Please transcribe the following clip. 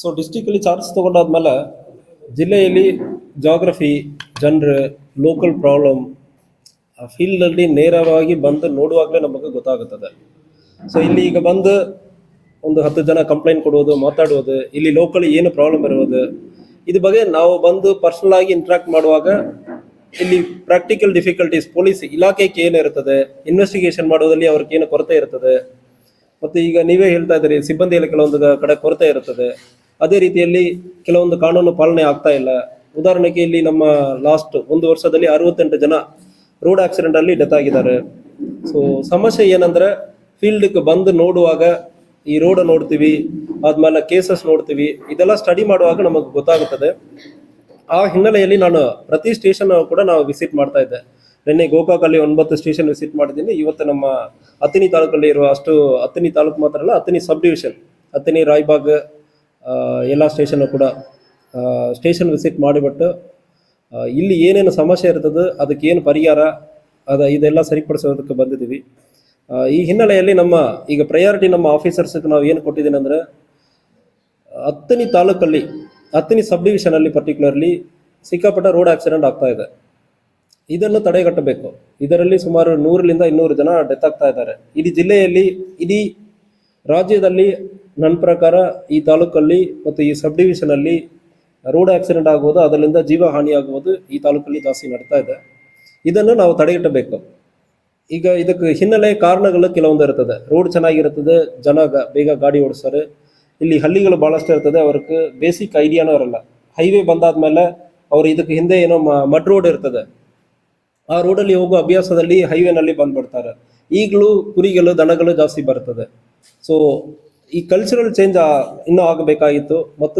So ಡಿಸ್ಟಿಕಲ್ಲಿ charge ತಗೊಂಡಾದ್ಮೇಲೆ ಜಿಲ್ಲೆಯಲ್ಲಿ geography ಜನರು local problem ಆ ಫೀಲ್ಡಲ್ಲಿ ನೇರವಾಗಿ ಬಂದು ನೋಡುವಾಗಲೇ ನಮಗೆ ಗೊತ್ತಾಗುತ್ತದೆ. ಸೊ ಇಲ್ಲಿ ಈಗ ಬಂದು ಒಂದು ಹತ್ತು ಜನ ಕಂಪ್ಲೇಂಟ್ ಕೊಡುವುದು, ಮಾತಾಡುವುದು, ಇಲ್ಲಿ ಲೋಕಲ್ ಏನು ಪ್ರಾಬ್ಲಮ್ ಇರುವುದು, ಇದು ಬಗ್ಗೆ ನಾವು ಬಂದು ಪರ್ಸನಲ್ ಆಗಿ ಇಂಟ್ರಾಕ್ಟ್ ಮಾಡುವಾಗ ಇಲ್ಲಿ ಪ್ರಾಕ್ಟಿಕಲ್ ಡಿಫಿಕಲ್ಟೀಸ್ ಪೊಲೀಸ್ ಇಲಾಖೆಗೆ ಏನಿರುತ್ತದೆ ಇನ್ವೆಸ್ಟಿಗೇಷನ್ ಮಾಡೋದಲ್ಲಿ ಅವ್ರಿಗೆ ಏನು ಕೊರತೆ ಇರ್ತದೆ ಮತ್ತು ಈಗ ನೀವೇ ಹೇಳ್ತಾ ಇದ್ದೀರಿ, ಸಿಬ್ಬಂದಿಯಲ್ಲಿ ಕೆಲವೊಂದು ಕಡೆ ಕೊರತೆ ಇರುತ್ತದೆ. ಅದೇ ರೀತಿಯಲ್ಲಿ ಕೆಲವೊಂದು ಕಾನೂನು ಪಾಲನೆ ಆಗ್ತಾ ಇಲ್ಲ. ಉದಾಹರಣೆಗೆ ಇಲ್ಲಿ ನಮ್ಮ ಲಾಸ್ಟ್ ಒಂದು ವರ್ಷದಲ್ಲಿ ಅರವತ್ತೆಂಟು ಜನ ರೋಡ್ ಆಕ್ಸಿಡೆಂಟ್ ಅಲ್ಲಿ ಡೆತ್ ಆಗಿದ್ದಾರೆ. ಸೊ ಸಮಸ್ಯೆ ಏನಂದ್ರೆ ಫೀಲ್ಡ್ಗೆ ಬಂದು ನೋಡುವಾಗ ಈ ರೋಡ್ ನೋಡ್ತೀವಿ, ಆದ್ಮೇಲೆ ಕೇಸಸ್ ನೋಡ್ತೀವಿ, ಇದೆಲ್ಲ ಸ್ಟಡಿ ಮಾಡುವಾಗ ನಮಗೆ ಗೊತ್ತಾಗುತ್ತದೆ. ಆ ಹಿನ್ನೆಲೆಯಲ್ಲಿ ನಾನು ಪ್ರತಿ ಸ್ಟೇಷನ್ ಕೂಡ ನಾವು ವಿಸಿಟ್ ಮಾಡ್ತಾ ಇದ್ದೆ. ನಿನ್ನೆ ಗೋಕಾಕಲ್ಲಿ ಒಂಬತ್ತು ಸ್ಟೇಷನ್ ವಿಸಿಟ್ ಮಾಡಿದ್ದೀನಿ. ಇವತ್ತು ನಮ್ಮ ಅತ್ತಿನಿ ತಾಲೂಕಲ್ಲಿ ಇರುವ ಅಷ್ಟು ಅತ್ತಿನಿ ತಾಲೂಕು ಮಾತ್ರ ಅಲ್ಲ ಅತ್ತಿನಿ ಸಬ್ ಡಿವಿಷನ್ ಅತ್ತಿನಿ ರಾಯ್ಬಾಗ್ ಎಲ್ಲ ಸ್ಟೇಷನ್ ಕೂಡ ಸ್ಟೇಷನ್ ವಿಸಿಟ್ ಮಾಡಿಬಿಟ್ಟು ಇಲ್ಲಿ ಏನೇನು ಸಮಸ್ಯೆ ಇರ್ತದೆ ಅದಕ್ಕೆ ಏನು ಪರಿಹಾರ, ಅದು ಇದೆಲ್ಲ ಸರಿಪಡಿಸೋದಕ್ಕೆ ಬಂದಿದ್ದೀವಿ. ಈ ಹಿನ್ನೆಲೆಯಲ್ಲಿ ನಮ್ಮ, ಈಗ ಪ್ರಯಾರಿಟಿ ನಮ್ಮ ಆಫೀಸರ್ಸ್ಗೆ ನಾವು ಏನು ಕೊಟ್ಟಿದ್ದೀನಿ ಅಂದರೆ ಹತ್ತನಿ ತಾಲೂಕಲ್ಲಿ ಹತ್ತನಿ ಸಬ್ ಡಿವಿಷನಲ್ಲಿ ಪರ್ಟಿಕ್ಯುಲರ್ಲಿ ಸಿಕ್ಕಾಪಟ್ಟ ರೋಡ್ ಆಕ್ಸಿಡೆಂಟ್ ಆಗ್ತಾ ಇದೆ. ಇದನ್ನು ತಡೆಗಟ್ಟಬೇಕು. ಇದರಲ್ಲಿ ಸುಮಾರು ನೂರರಿಂದ ಇನ್ನೂರು ಜನ ಡೆತ್ ಆಗ್ತಾ ಇದ್ದಾರೆ. ಇಡೀ ಜಿಲ್ಲೆಯಲ್ಲಿ, ಇಡೀ ರಾಜ್ಯದಲ್ಲಿ ನನ್ನ ಪ್ರಕಾರ ಈ ತಾಲೂಕಲ್ಲಿ ಮತ್ತು ಈ ಸಬ್ ಡಿವಿಷನಲ್ಲಿ ರೋಡ್ ಆಕ್ಸಿಡೆಂಟ್ ಆಗುವುದು, ಅದರಿಂದ ಜೀವ ಹಾನಿಯಾಗುವುದು ಈ ತಾಲೂಕಲ್ಲಿ ಜಾಸ್ತಿ ನಡೀತಾ ಇದೆ. ಇದನ್ನು ನಾವು ತಡೆಗಟ್ಟಬೇಕು. ಈಗ ಇದಕ್ಕೆ ಹಿನ್ನೆಲೆ ಕಾರಣಗಳು ಕೆಲವೊಂದು ಇರ್ತದೆ. ರೋಡ್ ಚೆನ್ನಾಗಿರ್ತದೆ ಜನ ಬೇಗ ಗಾಡಿ ಓಡಿಸ್ತಾರೆ. ಇಲ್ಲಿ ಹಳ್ಳಿಗಳು ಭಾಳಷ್ಟು ಇರ್ತದೆ, ಅವ್ರಿಗೆ ಬೇಸಿಕ್ ಐಡಿಯಾನೂ ಇರಲ್ಲ ಹೈವೇ ಬಂದಾದ್ಮೇಲೆ ಅವ್ರು ಇದಕ್ಕೆ ಹಿಂದೆ ಏನೋ ಮಡ್ ರೋಡ್ ಇರ್ತದೆ. ಆ ರೋಡಲ್ಲಿ ಹೋಗೋ ಅಭ್ಯಾಸದಲ್ಲಿ ಹೈವೇನಲ್ಲಿ ಬಂದ್ಬಿಡ್ತಾರೆ. ಈಗಲೂ ಕುರಿಗಳು, ದನಗಳು ಜಾಸ್ತಿ ಬರ್ತದೆ. ಸೊ ಈ ಕಲ್ಚರಲ್ ಚೇಂಜ್ ಇನ್ನೂ ಆಗಬೇಕಾಗಿತ್ತು. ಮತ್ತು